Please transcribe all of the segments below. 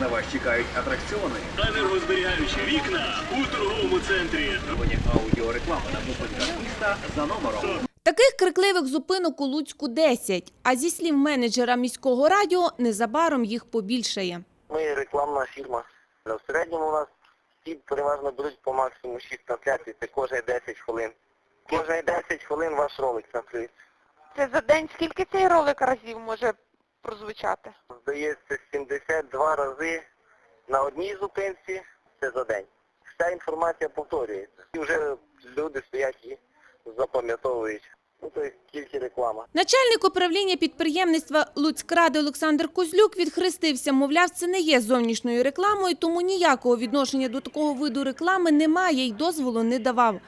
На вас чекають атракціони, Енергозберігаючі вікна у торговому центрі. Вони аудіореклама на зупинках міста за номером. Таких крикливих зупинок у Луцьку 10, а зі слів менеджера міського радіо, незабаром їх побільшає. Ми рекламна фірма. В середньому у нас всі переважно беруть по максимуму 6 трансляцій, це кожні 10 хвилин. Кожні 10 хвилин ваш ролик транслюється. Це за день скільки цей ролик разів може прозвучати? Здається, 72 рази на одній зупинці, це за день. Вся інформація повторюється. І вже люди стоять і запам'ятовують. Ну, то тільки реклама. Начальник управління підприємництва Луцькради Олександр Козлюк відхрестився, мовляв, це не є зовнішньою рекламою, тому ніякого відношення до такого виду реклами немає і дозволу не давав.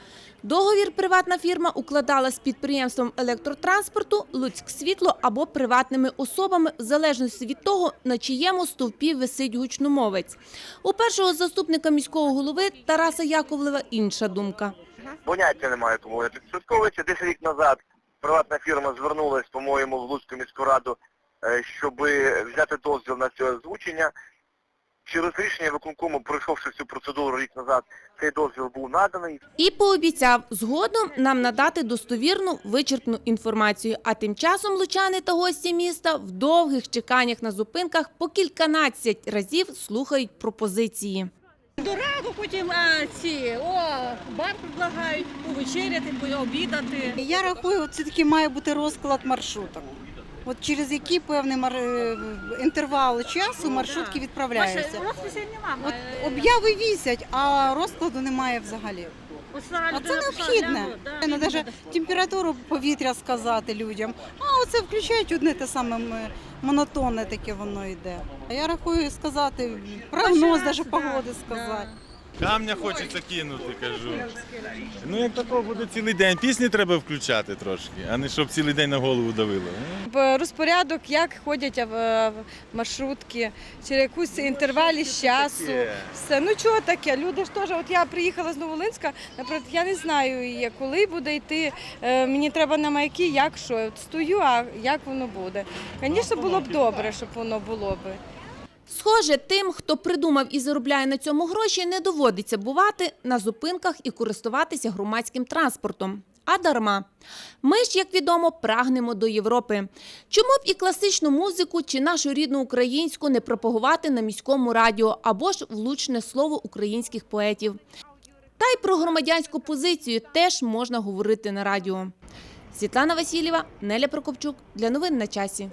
Договір приватна фірма укладала з підприємством електротранспорту Луцьксвітло або приватними особами в залежності від того, на чиєму стовпі висить гучномовець. У першого заступника міського голови Тараса Яковлева інша думка. Поняття немає, тому я підсвятковується. Десь рік назад приватна фірма звернулась, по-моєму, в Луцьку міську раду, е, щоб взяти дозвіл на це озвучення. Через рішення виконкому, пройшовши цю процедуру рік назад, цей дозвіл був наданий. І пообіцяв згодом нам надати достовірну вичерпну інформацію. А тим часом лучани та гості міста в довгих чеканнях на зупинках по кільканадцять разів слухають пропозиції. Потім а, ці о, бар предлагають повечеряти, пообідати. Я рахую, це такий має бути розклад маршруток. От через який певний мар... е, інтервал часу маршрутки відправляються. Розписів немає. От обяви вісять, а розкладу немає взагалі. А це необхідне. Ну, навіть температуру повітря сказати людям. А оце включають одне те саме м, монотонне таке воно йде. А я рахую сказати, прогноз навіть погоди сказати. Камня хочеться кинути, кажу. Ну як такого буде цілий день. Пісні треба включати трошки, а не щоб цілий день на голову давило. Розпорядок, як ходять маршрутки, чи якусь інтервалі з часу. Все. Ну чого таке? Люди ж теж, от я приїхала з Новолинська, наприклад, я не знаю, коли буде йти. Е, Мені треба на маяки, як що. От стою, а як воно буде. Звісно, було б добре, щоб воно було би. Схоже, тим, хто придумав і заробляє на цьому гроші, не доводиться бувати на зупинках і користуватися громадським транспортом. А дарма. Ми ж, як відомо, прагнемо до Європи. Чому б і класичну музику чи нашу рідну українську не пропагувати на міському радіо або ж влучне слово українських поетів? Та й про громадянську позицію теж можна говорити на радіо. Світлана Васильєва, Неля Прокопчук для новин на часі.